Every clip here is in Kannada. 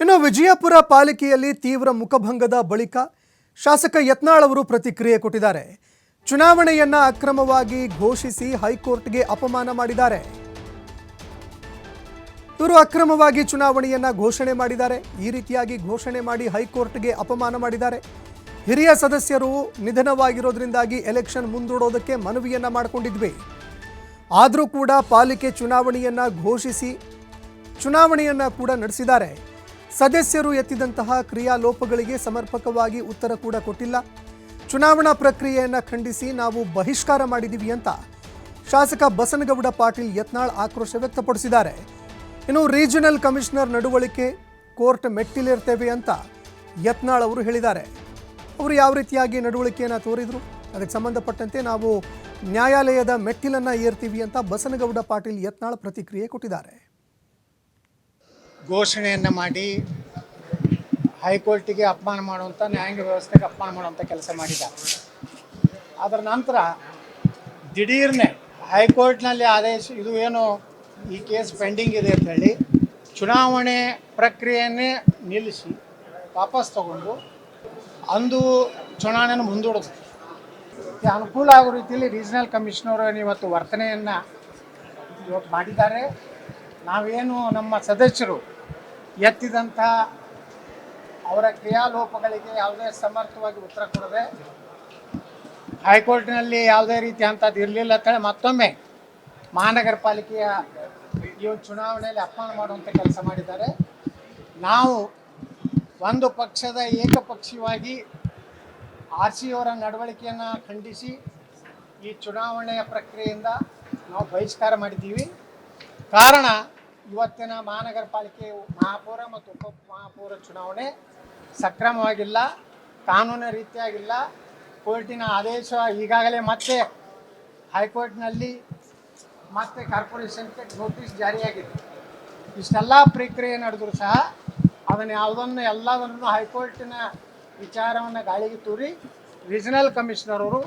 ಇನ್ನು ವಿಜಯಪುರ ಪಾಲಿಕೆಯಲ್ಲಿ ತೀವ್ರ ಮುಖಭಂಗದ ಬಳಿಕ ಶಾಸಕ ಯತ್ನಾಳ್ ಅವರು ಪ್ರತಿಕ್ರಿಯೆ ಕೊಟ್ಟಿದ್ದಾರೆ. ಚುನಾವಣೆಯನ್ನ ಅಕ್ರಮವಾಗಿ ಘೋಷಿಸಿ ಹೈಕೋರ್ಟ್ಗೆ ಅಪಮಾನ ಮಾಡಿದ್ದಾರೆ. ಇವರು ಅಕ್ರಮವಾಗಿ ಚುನಾವಣೆಯನ್ನ ಘೋಷಣೆ ಮಾಡಿದ್ದಾರೆ. ಈ ರೀತಿಯಾಗಿ ಘೋಷಣೆ ಮಾಡಿ ಹೈಕೋರ್ಟ್ಗೆ ಅಪಮಾನ ಮಾಡಿದ್ದಾರೆ. ಹಿರಿಯ ಸದಸ್ಯರು ನಿಧನವಾಗಿರೋದ್ರಿಂದಾಗಿ ಎಲೆಕ್ಷನ್ ಮುಂದೂಡೋದಕ್ಕೆ ಮನವಿಯನ್ನ ಮಾಡಿಕೊಂಡಿದ್ವಿ. ಆದರೂ ಕೂಡ ಪಾಲಿಕೆ ಚುನಾವಣೆಯನ್ನ ಘೋಷಿಸಿ ಚುನಾವಣೆಯನ್ನ ಕೂಡ ನಡೆಸಿದ್ದಾರೆ. ಸದಸ್ಯರು ಎತ್ತಿದಂತಹ ಕ್ರಿಯಾಲೋಪಗಳಿಗೆ ಸಮರ್ಪಕವಾಗಿ ಉತ್ತರ ಕೂಡ ಕೊಟ್ಟಿಲ್ಲ. ಚುನಾವಣಾ ಪ್ರಕ್ರಿಯೆಯನ್ನು ಖಂಡಿಸಿ ನಾವು ಬಹಿಷ್ಕಾರ ಮಾಡಿದ್ದೀವಿ ಅಂತ ಶಾಸಕ ಬಸನಗೌಡ ಪಾಟೀಲ್ ಯತ್ನಾಳ್ ಆಕ್ರೋಶ ವ್ಯಕ್ತಪಡಿಸಿದ್ದಾರೆ. ಇನ್ನು ರೀಜನಲ್ ಕಮಿಷನರ್ ನಡವಳಿಕೆ ಕೋರ್ಟ್ ಮೆಟ್ಟಿಲಿರ್ತೇವೆ ಅಂತ ಯತ್ನಾಳ್ ಅವರು ಹೇಳಿದ್ದಾರೆ. ಅವರು ಯಾವ ರೀತಿಯಾಗಿ ನಡವಳಿಕೆಯನ್ನು ತೋರಿದ್ರು? ಅದಕ್ಕೆ ಸಂಬಂಧಪಟ್ಟಂತೆ ನಾವು ನ್ಯಾಯಾಲಯದ ಮೆಟ್ಟಿಲನ್ನ ಏರ್ತೀವಿ ಅಂತ ಬಸನಗೌಡ ಪಾಟೀಲ್ ಯತ್ನಾಳ್ ಪ್ರತಿಕ್ರಿಯೆ ಕೊಟ್ಟಿದ್ದಾರೆ. ಘೋಷಣೆಯನ್ನು ಮಾಡಿ ಹೈಕೋರ್ಟಿಗೆ ಅಪಮಾನ ಮಾಡುವಂಥ ನ್ಯಾಯಾಂಗ ವ್ಯವಸ್ಥೆಗೆ ಅಪಮಾನ ಮಾಡುವಂಥ ಕೆಲಸ ಮಾಡಿದ್ದಾರೆ ಅದರ ನಂತರ ದಿಢೀರ್ನೆ ಹೈಕೋರ್ಟ್ನಲ್ಲಿ ಆದೇಶ, ಇದು ಏನು ಈ ಕೇಸ್ ಪೆಂಡಿಂಗ್ ಇದೆ ಅಂತ ಹೇಳಿ ಚುನಾವಣೆ ಪ್ರಕ್ರಿಯೆಯನ್ನೇ ನಿಲ್ಲಿಸಿ ವಾಪಸ್ ತಗೊಂಡು ಅಂದು ಚುನಾವಣೆಯನ್ನು ಇದಕ್ಕೆ ಅನುಕೂಲ ಆಗೋ ರೀತಿಯಲ್ಲಿ ರೀಜನಲ್ ಕಮಿಷನರ್ ಇವತ್ತು ವರ್ತನೆಯನ್ನು ಇವತ್ತು ಮಾಡಿದ್ದಾರೆ. ನಾವೇನು ನಮ್ಮ ಸದಸ್ಯರು ಎತ್ತಿದಂಥ ಅವರ ಕ್ರಿಯಾಲೋಪಗಳಿಗೆ ಯಾವುದೇ ಸಮರ್ಥವಾಗಿ ಉತ್ತರ ಕೊಡದೆ ಹೈಕೋರ್ಟ್ನಲ್ಲಿ ಯಾವುದೇ ರೀತಿ ಅಂಥದ್ದು ಇರಲಿಲ್ಲ ಅಂತೇಳಿ ಮತ್ತೊಮ್ಮೆ ಮಹಾನಗರ ಪಾಲಿಕೆಯ ಈ ಒಂದು ಚುನಾವಣೆಯಲ್ಲಿ ಅಪಮಾನ ಮಾಡುವಂಥ ಕೆಲಸ ಮಾಡಿದ್ದಾರೆ. ನಾವು ಒಂದು ಪಕ್ಷದ ಏಕಪಕ್ಷೀಯವಾಗಿ ಆರ್ ಸಿ ಅವರ ನಡವಳಿಕೆಯನ್ನು ಖಂಡಿಸಿ ಈ ಚುನಾವಣೆಯ ಪ್ರಕ್ರಿಯೆಯಿಂದ ನಾವು ಬಹಿಷ್ಕಾರ ಮಾಡಿದ್ದೀವಿ. ಕಾರಣ ಇವತ್ತಿನ ಮಹಾನಗರ ಪಾಲಿಕೆ ಮಹಾಪೌರ ಮತ್ತು ಉಪ ಮಹಾಪೌರ ಚುನಾವಣೆ ಸಕ್ರಮವಾಗಿಲ್ಲ, ಕಾನೂನು ರೀತಿಯಾಗಿಲ್ಲ. ಕೋರ್ಟಿನ ಆದೇಶ ಈಗಾಗಲೇ ಮತ್ತೆ ಹೈಕೋರ್ಟ್ನಲ್ಲಿ ಮತ್ತೆ ಕಾರ್ಪೊರೇಷನ್ಗೆ ನೋಟಿಸ್ ಜಾರಿಯಾಗಿದೆ. ಇಷ್ಟೆಲ್ಲ ಪ್ರಕ್ರಿಯೆ ನಡೆದರೂ ಸಹ ಅದನ್ನು ಯಾವುದನ್ನು ಎಲ್ಲದನ್ನು ಹೈಕೋರ್ಟಿನ ವಿಚಾರವನ್ನು ಗಾಳಿಗೆ ತೂರಿ ರೀಜನಲ್ ಕಮಿಷನರ್ ಅವರು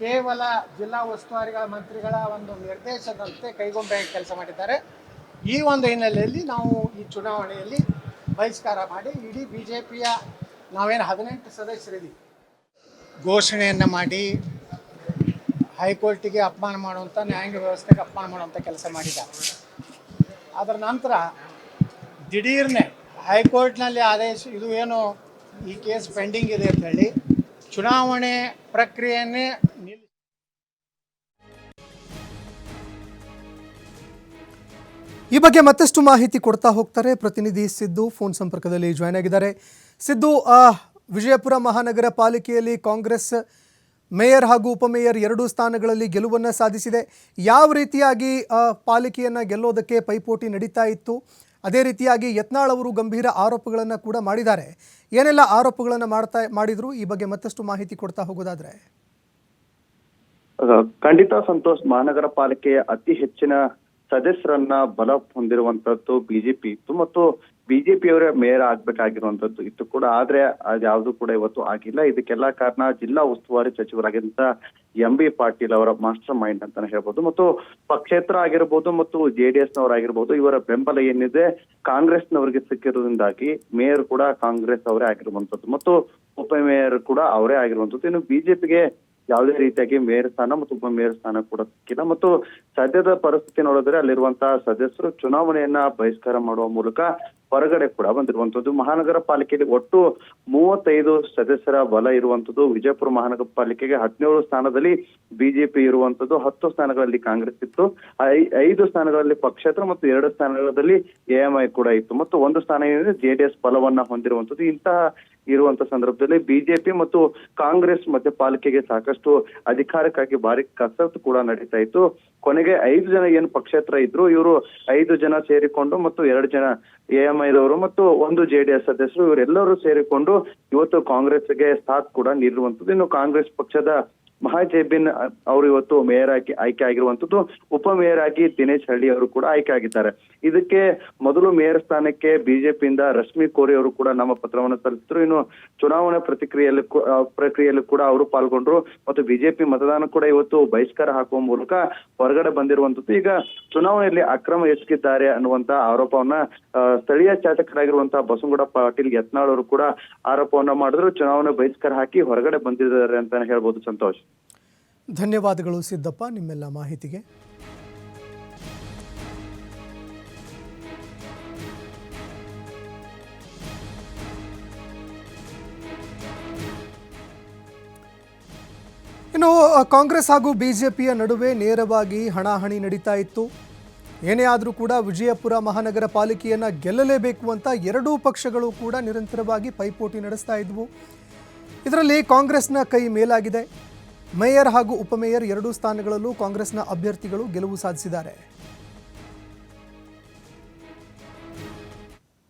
ಕೇವಲ ಜಿಲ್ಲಾ ಉಸ್ತುವಾರಿಗಳ ಮಂತ್ರಿಗಳ ಒಂದು ನಿರ್ದೇಶದಂತೆ ಕೈಗೊಂಬೆ ಕೆಲಸ ಮಾಡಿದ್ದಾರೆ. ಈ ಒಂದು ಹಿನ್ನೆಲೆಯಲ್ಲಿ ನಾವು ಈ ಚುನಾವಣೆಯಲ್ಲಿ ಬಹಿಷ್ಕಾರ ಮಾಡಿ ಇಡೀ ಬಿ ಜೆ ಪಿಯ ನಾವೇನು ಹದಿನೆಂಟು ಸದಸ್ಯರಿದ್ದೀವಿ. ಘೋಷಣೆಯನ್ನು ಮಾಡಿ ಹೈಕೋರ್ಟಿಗೆ ಅಪಮಾನ ಮಾಡುವಂಥ ನ್ಯಾಯಾಂಗ ವ್ಯವಸ್ಥೆಗೆ ಅಪಮಾನ ಮಾಡುವಂಥ ಕೆಲಸ ಮಾಡಿದ್ದಾರೆ. ಅದರ ನಂತರ ದಿಢೀರ್ನೆ ಹೈಕೋರ್ಟ್ನಲ್ಲಿ ಆದೇಶ, ಇದು ಏನು ಈ ಕೇಸ್ ಪೆಂಡಿಂಗ್ ಇದೆ ಅಂತ ಹೇಳಿ ಚುನಾವಣೆ ಪ್ರಕ್ರಿಯೆಯನ್ನೇ ಈ ಬಗ್ಗೆ ಮತ್ತಷ್ಟು ಮಾಹಿತಿ ಕೊಡ್ತಾ ಹೋಗ್ತಾರೆ ಪ್ರತಿನಿಧಿ ಸಿದ್ದು. ಫೋನ್ ಸಂಪರ್ಕದಲ್ಲಿ ಜಾಯ್ನ್ ಆಗಿದ್ದಾರೆ. ಸಿದ್ದು ವಿಜಯಪುರ ಮಹಾನಗರ ಪಾಲಿಕೆಯಲ್ಲಿ ಕಾಂಗ್ರೆಸ್ ಮೇಯರ್ ಹಾಗೂ ಉಪಮೇಯರ್ ಎರಡೂ ಸ್ಥಾನಗಳಲ್ಲಿ ಗೆಲುವನ್ನು ಸಾಧಿಸಿದೆ. ಯಾವ ರೀತಿಯಾಗಿ ಪಾಲಿಕೆಯನ್ನ ಗೆಲ್ಲೋದಕ್ಕೆ ಪೈಪೋಟಿ ನಡೀತಾ ಇತ್ತು? ಅದೇ ರೀತಿಯಾಗಿ ಯತ್ನಾಳ್ ಅವರು ಗಂಭೀರ ಆರೋಪಗಳನ್ನು ಕೂಡ ಮಾಡಿದ್ದಾರೆ. ಏನೆಲ್ಲ ಆರೋಪಗಳನ್ನು ಮಾಡ್ತಾ, ಮಾಡಿದ್ರು? ಈ ಬಗ್ಗೆ ಮತ್ತಷ್ಟು ಮಾಹಿತಿ ಕೊಡ್ತಾ ಹೋಗೋದಾದ್ರೆ. ಖಂಡಿತ ಸಂತೋಷ್, ಮಹಾನಗರ ಪಾಲಿಕೆಯ ಅತಿ ಹೆಚ್ಚಿನ ಸದಸ್ಯರನ್ನ ಬಲ ಹೊಂದಿರುವಂತದ್ದು ಬಿಜೆಪಿ ಇತ್ತು ಮತ್ತು ಬಿಜೆಪಿಯವರೇ ಮೇಯರ್ ಆಗ್ಬೇಕಾಗಿರುವಂತದ್ದು ಇತ್ತು ಕೂಡ. ಆದ್ರೆ ಅದ್ಯಾವುದು ಕೂಡ ಇವತ್ತು ಆಗಿಲ್ಲ. ಇದಕ್ಕೆಲ್ಲ ಕಾರಣ ಜಿಲ್ಲಾ ಉಸ್ತುವಾರಿ ಸಚಿವರಾಗಿದ್ದಂತ ಎಂ ಬಿ ಪಾಟೀಲ್ ಅವರ ಮಾಸ್ಟರ್ ಮೈಂಡ್ ಅಂತಾನೆ ಹೇಳ್ಬೋದು. ಮತ್ತು ಪಕ್ಷೇತರ ಆಗಿರ್ಬೋದು ಮತ್ತು ಜೆಡಿಎಸ್ ನವರಾಗಿರ್ಬೋದು ಇವರ ಬೆಂಬಲ ಏನಿದೆ ಕಾಂಗ್ರೆಸ್ನವರಿಗೆ ಸಿಕ್ಕಿರೋದ್ರಿಂದಾಗಿ ಮೇಯರ್ ಕೂಡ ಕಾಂಗ್ರೆಸ್ ಅವರೇ ಆಗಿರುವಂತದ್ದು ಮತ್ತು ಉಪಮೇಯರ್ ಕೂಡ ಅವರೇ ಆಗಿರುವಂತದ್ದು ಇನ್ನು ಬಿಜೆಪಿಗೆ ಯಾವುದೇ ರೀತಿಯಾಗಿ ಮೇಯರ್ ಸ್ಥಾನ ಮತ್ತು ಮೇಯರ್ ಸ್ಥಾನ ಕೂಡ ಸಿಕ್ಕಿಲ್ಲ. ಮತ್ತು ಸದ್ಯದ ಪರಿಸ್ಥಿತಿ ನೋಡಿದ್ರೆ ಅಲ್ಲಿರುವಂತಹ ಸದಸ್ಯರು ಚುನಾವಣೆಯನ್ನ ಬಹಿಷ್ಕಾರ ಮಾಡುವ ಮೂಲಕ ಹೊರಗಡೆ ಕೂಡ ಬಂದಿರುವಂತದ್ದು ಮಹಾನಗರ ಪಾಲಿಕೆಯಲ್ಲಿ ಒಟ್ಟು ಮೂವತ್ತೈದು ಸದಸ್ಯರ ಬಲ ಇರುವಂತದ್ದು ವಿಜಯಪುರ ಮಹಾನಗರ ಪಾಲಿಕೆಗೆ ಹದಿನೇಳು ಸ್ಥಾನದಲ್ಲಿ ಬಿಜೆಪಿ ಇರುವಂತದ್ದು ಹತ್ತು ಸ್ಥಾನಗಳಲ್ಲಿ ಕಾಂಗ್ರೆಸ್ ಇತ್ತು. ಐದು ಸ್ಥಾನಗಳಲ್ಲಿ ಪಕ್ಷೇತರ ಮತ್ತು ಎರಡು ಸ್ಥಾನಗಳಲ್ಲಿ ಎಎಂಐ ಕೂಡ ಇತ್ತು. ಮತ್ತು ಒಂದು ಸ್ಥಾನ ಏನಿದೆ ಜೆಡಿಎಸ್ ಬಲವನ್ನ ಹೊಂದಿರುವಂತದ್ದು ಇಂತಹ ಇರುವಂತ ಸಂದರ್ಭದಲ್ಲಿ ಬಿಜೆಪಿ ಮತ್ತು ಕಾಂಗ್ರೆಸ್ ಮತ್ತೆ ಪಾಲಿಕೆಗೆ ಸಾಕಷ್ಟು ಅಧಿಕಾರಕ್ಕಾಗಿ ಭಾರಿ ಕಸರತ್ತು ಕೂಡ ನಡೀತಾ ಇತ್ತು. ಕೊನೆಗೆ ಐದು ಜನ ಏನು ಪಕ್ಷೇತರ ಇದ್ರು, ಇವರು ಐದು ಜನ ಸೇರಿಕೊಂಡು ಮತ್ತು ಎರಡು ಜನ ಎಎಂಐದವರು ಮತ್ತು ಒಂದು ಜೆಡಿಎಸ್ ಸದಸ್ಯರು, ಇವರೆಲ್ಲರೂ ಸೇರಿಕೊಂಡು ಇವತ್ತು ಕಾಂಗ್ರೆಸ್ಗೆ ಸಾಥ್ ಕೂಡ ನೀಡಿರುವಂತದ್ದು ಇನ್ನು ಕಾಂಗ್ರೆಸ್ ಪಕ್ಷದ ಮಹಾಜೇಬಿನ್ ಅವರು ಇವತ್ತು ಮೇಯರ್ ಆಗಿ ಆಯ್ಕೆ ಆಗಿರುವಂತದ್ದು, ಉಪ ಮೇಯರ್ ಆಗಿ ದಿನೇಶ್ ಹಳ್ಳಿ ಅವರು ಕೂಡ ಆಯ್ಕೆ ಆಗಿದ್ದಾರೆ. ಇದಕ್ಕೆ ಮೊದಲು ಮೇಯರ್ ಸ್ಥಾನಕ್ಕೆ ಬಿಜೆಪಿಯಿಂದ ರಶ್ಮಿ ಕೋರಿ ಅವರು ಕೂಡ ನಮ್ಮ ಪತ್ರವನ್ನು ಸಲ್ಲಿಸಿದ್ರು. ಇನ್ನು ಚುನಾವಣಾ ಪ್ರತಿಕ್ರಿಯೆಯಲ್ಲಿ ಪ್ರಕ್ರಿಯೆಯಲ್ಲಿ ಕೂಡ ಅವರು ಪಾಲ್ಗೊಂಡ್ರು. ಮತ್ತು ಬಿಜೆಪಿ ಮತದಾನ ಕೂಡ ಇವತ್ತು ಬಹಿಷ್ಕಾರ ಹಾಕುವ ಮೂಲಕ ಹೊರಗಡೆ ಬಂದಿರುವಂತದ್ದು. ಈಗ ಚುನಾವಣೆಯಲ್ಲಿ ಅಕ್ರಮ ಎಸಗಿದ್ದಾರೆ ಅನ್ನುವಂತ ಆರೋಪವನ್ನ ಸ್ಥಳೀಯ ಶಾಸಕರಾಗಿರುವಂತಹ ಬಸವಗೌಡ ಪಾಟೀಲ್ ಯತ್ನಾಳ್ ಅವರು ಕೂಡ ಆರೋಪವನ್ನ ಮಾಡಿದ್ರು. ಚುನಾವಣೆ ಬಹಿಷ್ಕಾರ ಹಾಕಿ ಹೊರಗಡೆ ಬಂದಿದ್ದಾರೆ ಅಂತಾನೆ ಹೇಳ್ಬೋದು ಸಂತೋಷ್. ಧನ್ಯವಾದಗಳು ಸಿದ್ದಪ್ಪ ನಿಮ್ಮೆಲ್ಲ ಮಾಹಿತಿಗೆ. ಇನ್ನು, ಕಾಂಗ್ರೆಸ್ ಹಾಗೂ ಬಿಜೆಪಿಯ ನಡುವೆ ನೇರವಾಗಿ ಹಣಾಹಣಿ ನಡೀತಾ ಇತ್ತು. ಏನೇ ಆದರೂ ಕೂಡ ವಿಜಯಪುರ ಮಹಾನಗರ ಪಾಲಿಕೆಯನ್ನು ಗೆಲ್ಲಲೇಬೇಕು ಅಂತ ಎರಡೂ ಪಕ್ಷಗಳು ಕೂಡ ನಿರಂತರವಾಗಿ ಪೈಪೋಟಿ ನಡೆಸ್ತಾ ಇದ್ವು. ಇದರಲ್ಲಿ ಕಾಂಗ್ರೆಸ್ನ ಕೈ ಮೇಲಾಗಿದೆ. ಮೇಯರ್ ಹಾಗೂ ಉಪಮೇಯರ್ ಎರಡೂ ಸ್ಥಾನಗಳಲ್ಲೂ ಕಾಂಗ್ರೆಸ್ನ ಅಭ್ಯರ್ಥಿಗಳು ಗೆಲುವು ಸಾಧಿಸಿದ್ದಾರೆ.